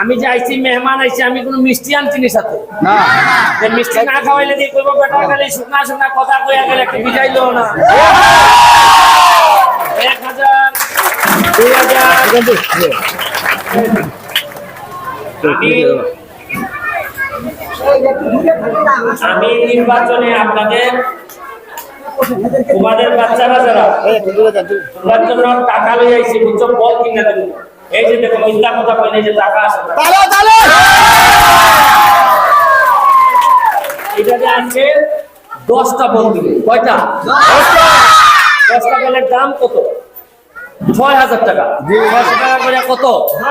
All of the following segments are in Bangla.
আমি যে আইছি মেহমান আইছি আমি কোনো মিষ্টি আনছি নি সাথে না যে মিষ্টি না খাওয়াইলে দিয়ে কইব বেটা খালি শুকনা শুকনা কথা কইয়া গেলে একটু বিজাইলো না এক হাজার দুই হাজার আমি আমি নির্বাচনে আপনাদের তোমাদের বাচ্চারা যারা তোমার জন্য টাকা লই আইছি বুঝছ বল কিনা দেবো এই যে দেখো মিথ্যা কথা কইলে যে টাকা আসে না। এটাতে আছে দশটা বল দিবে কয়টা? দশটা। বলের দাম কত? ছয় হাজার টাকা। ছয়শো টাকা করে কত?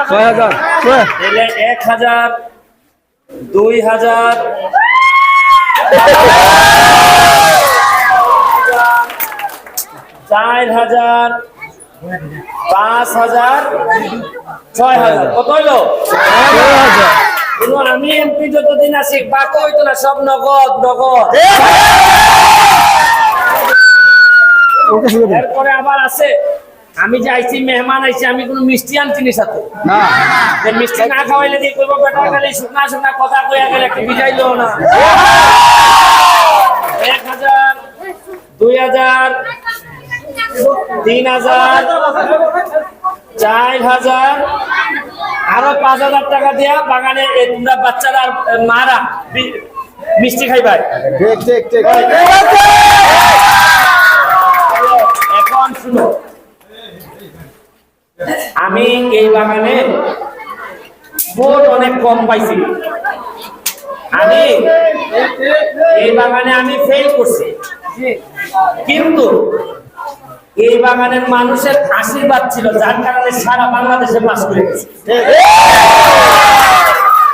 ছয় হাজার। ছয়। তাহলে এক হাজার দুই হাজার। চার হাজার পাঁচ হাজার ছয় হাজার। কত হইল? আমি এমপি যতদিন আছি বাকি হইতো না সব নগদ নগদ। এরপরে আবার আছে আমি যে আইছি মেহমান আইছি আমি কোনো মিষ্টি আনছি নি সাথে। না। যে মিষ্টি না খাওয়াইলে দিয়ে কইব বেটা খালি শুকনা শুকনা কথা কইয়া গেলে একটু বিজাইলো না এক হাজার দুই হাজার তিন হাজার চার হাজার আরও পাঁচ হাজার টাকা দিয়া বাগানে তোমরা বাচ্চারা মারা মিষ্টি ঠিক এখন শুনো। আমি এই বাগানে ভোট অনেক কম পাইছি। আমি এই বাগানে আমি ফেল করছি। কিন্তু এই বাগানের মানুষের আশীর্বাদ ছিল যার কারণে সারা বাংলাদেশে পাশ করে গেছে।